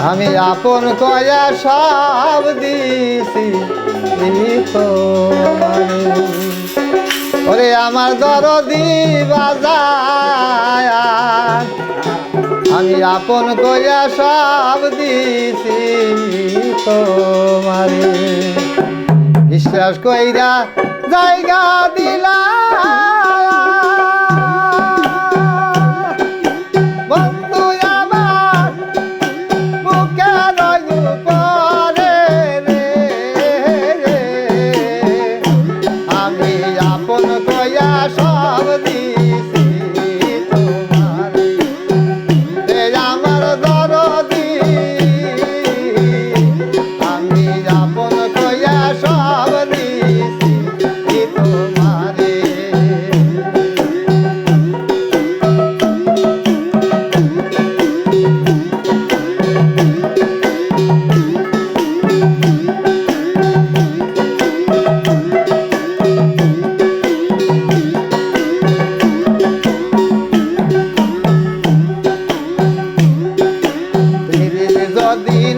আমি আপন কয়া সব দিছি ওরে আমার দরদি বাজায়, আমি আপন কয়া সব দিছি তোমারে বিশ্বাস কইরা জায়গা দিলা মন কয়া সব দিছে।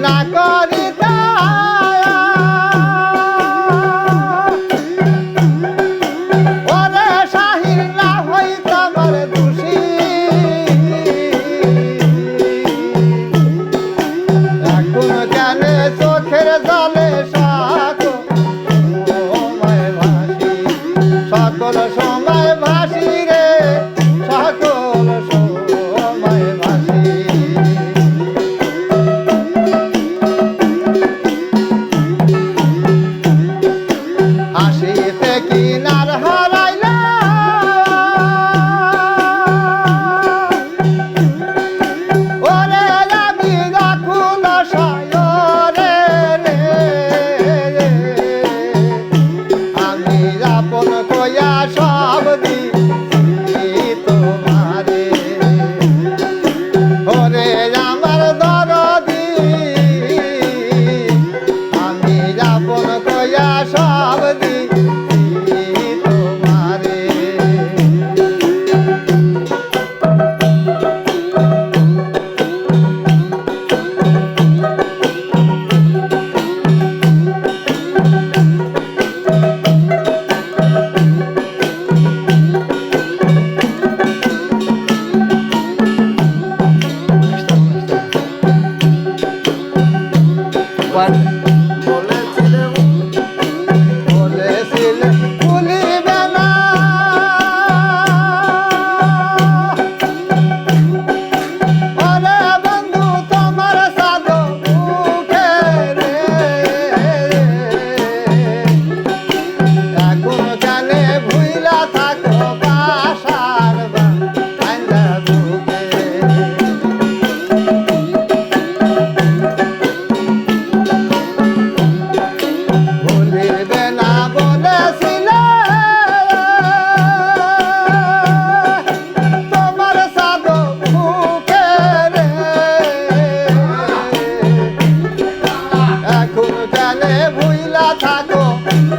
না করি।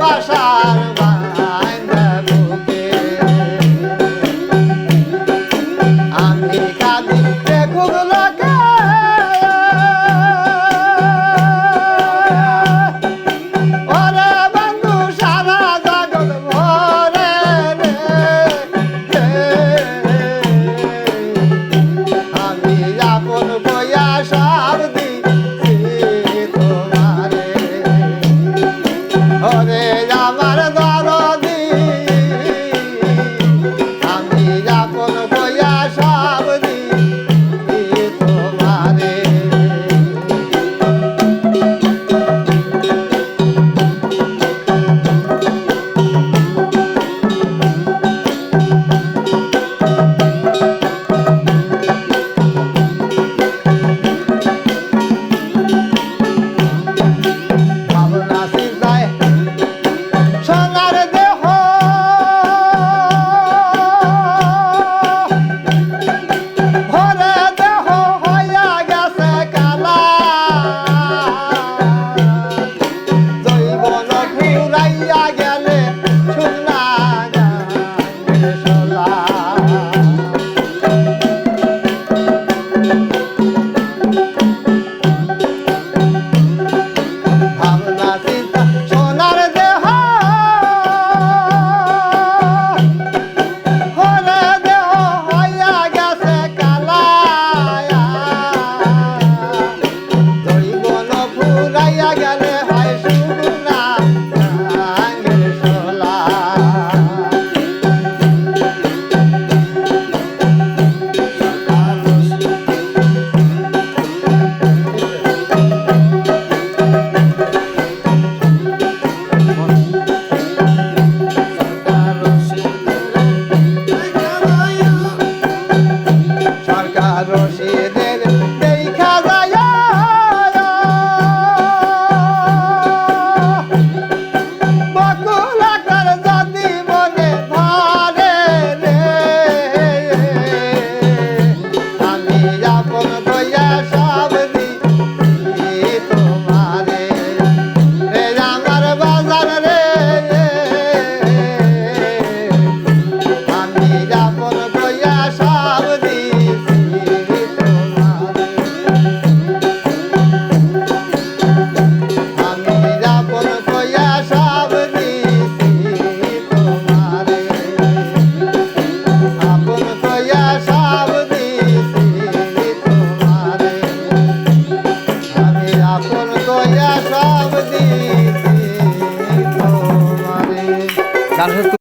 爬山。